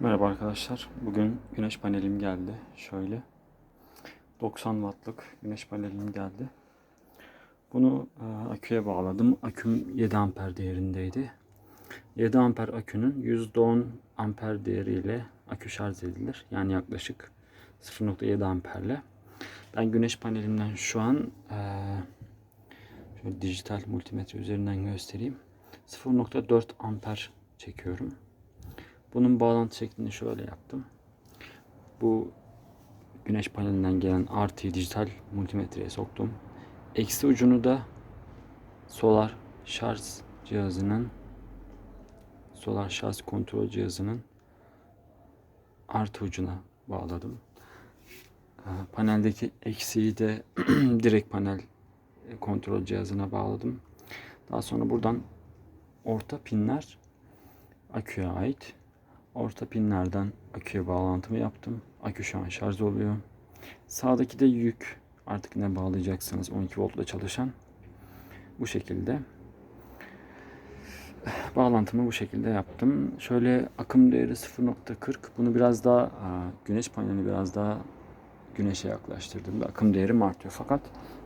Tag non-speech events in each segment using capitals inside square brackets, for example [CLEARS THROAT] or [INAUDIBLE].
Merhaba arkadaşlar. Bugün güneş panelim geldi. Şöyle 90 wattlık güneş panelim geldi. Bunu e, aküye bağladım. Aküm 7 amper değerindeydi. 7 amper akünün %10 amper değeriyle akü şarj edilir. Yani yaklaşık 0.7 amperle. Ben güneş panelimden şu an e, şöyle dijital multimetre üzerinden göstereyim. 0.4 amper çekiyorum. Bunun bağlantı şeklini şöyle yaptım. Bu güneş panelinden gelen artıyı dijital multimetreye soktum. Eksi ucunu da solar şarj cihazının solar şarj kontrol cihazının artı ucuna bağladım. Ee, Paneldeki eksiği de [CLEARS THROAT] direkt panel kontrol cihazına bağladım. Daha sonra buradan orta pinler aküye ait. Orta pinlerden aküye bağlantımı yaptım. Akü şu an şarj oluyor. Sağdaki de yük. Artık ne bağlayacaksanız 12 voltla çalışan. Bu şekilde. Bağlantımı bu şekilde yaptım. Şöyle akım değeri 0.40. Bunu biraz daha güneş paneli biraz daha güneşe yaklaştırdım. Akım değerim artıyor. Fakat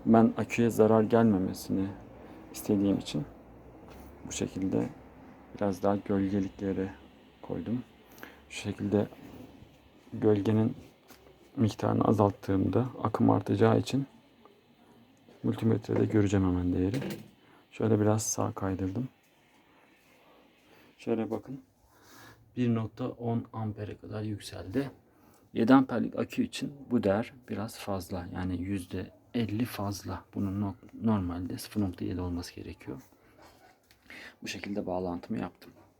ben aküye zarar gelmemesini istediğim için bu şekilde biraz daha gölgelik yere koydum. Şu şekilde gölgenin miktarını azalttığımda akım artacağı için multimetrede göreceğim hemen değeri. Şöyle biraz sağ kaydırdım. Şöyle bakın. 1.10 ampere kadar yükseldi. 7 amperlik akü için bu değer biraz fazla. Yani %50 fazla. Bunun no- normalde 0.7 olması gerekiyor. Bu şekilde bağlantımı yaptım.